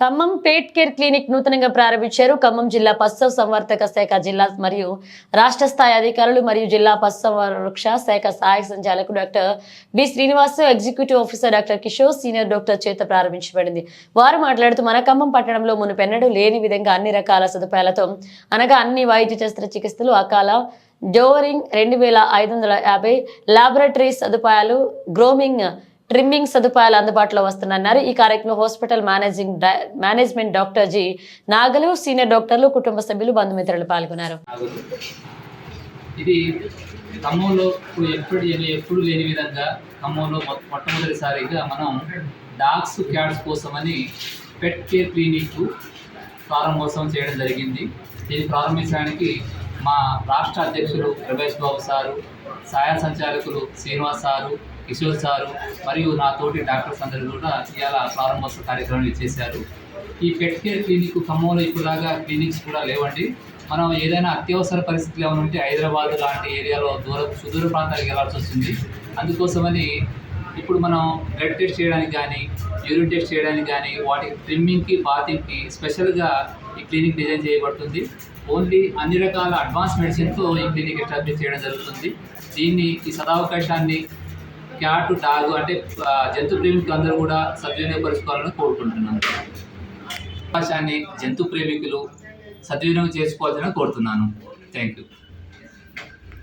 ఖమ్మం పేట్ care clinic నూతనంగా ప్రారంభించారు. ఖమ్మం జిల్లా పశు సంవర్ధక శాఖ జిల్లా మరియు రాష్ట్ర స్థాయి అధికారులు మరియు జిల్లా పశు సంరక్ష శాఖ సహాయక సంచాలకుడు doctor B Srinivas executive officer doctor Kishore senior doctor చేత ప్రారంభించబడింది. వారు మాట్లాడుతూ మన ఖమ్మం పట్టణంలో మునుపెన్నడూ లేని విధంగా అన్ని రకాల సదుపాయాలతో అనగా అన్ని వైద్య శస్త్రచికిత్సలు అకాల డోరింగ్ రెండు వేల ఐదు వందల యాభై లాబొరేటరీ సదుపాయాలు గ్రోమింగ్ ట్రిమ్మింగ్ సదుపాయాలు అందుబాటులో వస్తున్నారన్నారు ఈ కార్యక్రమం hospital managing management doctor G Nagalu senior డాక్టర్లు కుటుంబ సభ్యులు బంధుమిత్రులు పాల్గొన్నారు. ఇది ఖమ్మంలో ఎప్పుడు ఎప్పుడు లేని విధంగా ఖమ్మంలో మొట్టమొదటిసారిగా మనం డాగ్స్ క్యాట్స్ కోసమని పెట్ కేర్ క్లినిక్ ప్రారంభోత్సవం చేయడం జరిగింది. ఇది ప్రారంభించడానికి మా రాష్ట్ర అధ్యక్షులు రమేష్ బాబు సారు సహాయ సంచాలకులు శ్రీనివాస్ సారు కిషోర్ సారు మరియు నా తోటి డాక్టర్స్ అందరూ కూడా ఇవాళ ప్రారంభోత్సవ కార్యక్రమం ఇచ్చేశారు. ఈ పెట్ కేర్ క్లినిక్ ఖమ్మంలో ఇప్పుడులాగా క్లినిక్స్ కూడా లేవండి. మనం ఏదైనా అత్యవసర పరిస్థితులు ఏమైనా ఉంటే హైదరాబాద్ లాంటి ఏరియాలో దూర సుదూర ప్రాంతాలకు వెళ్ళాల్సి వస్తుంది. అందుకోసమని ఇప్పుడు మనం బ్లడ్ టెస్ట్ చేయడానికి కానీ యూరిన్ టెస్ట్ చేయడానికి కానీ వాటికి ట్రిమ్మింగ్కి బాతింగ్కి స్పెషల్గా ఈ క్లినిక్ డిజైన్ చేయబడుతుంది. ఓన్లీ అన్ని రకాల అడ్వాన్స్ మెడిసిన్తో ఈ క్లినిక్ ఎస్టాబ్లిష్ చేయడం జరుగుతుంది. దీన్ని ఈ సదావకాశాన్ని క్యాట్ డాగ్ అంటే జంతు ప్రేమికులు అందరూ కూడా సద్వినియోగపరుచుకోవాలని కోరుకుంటున్నాను. అవకాశాన్ని జంతు ప్రేమికులు సద్వినియోగం చేసుకోవాలని కోరుతున్నాను. Thank you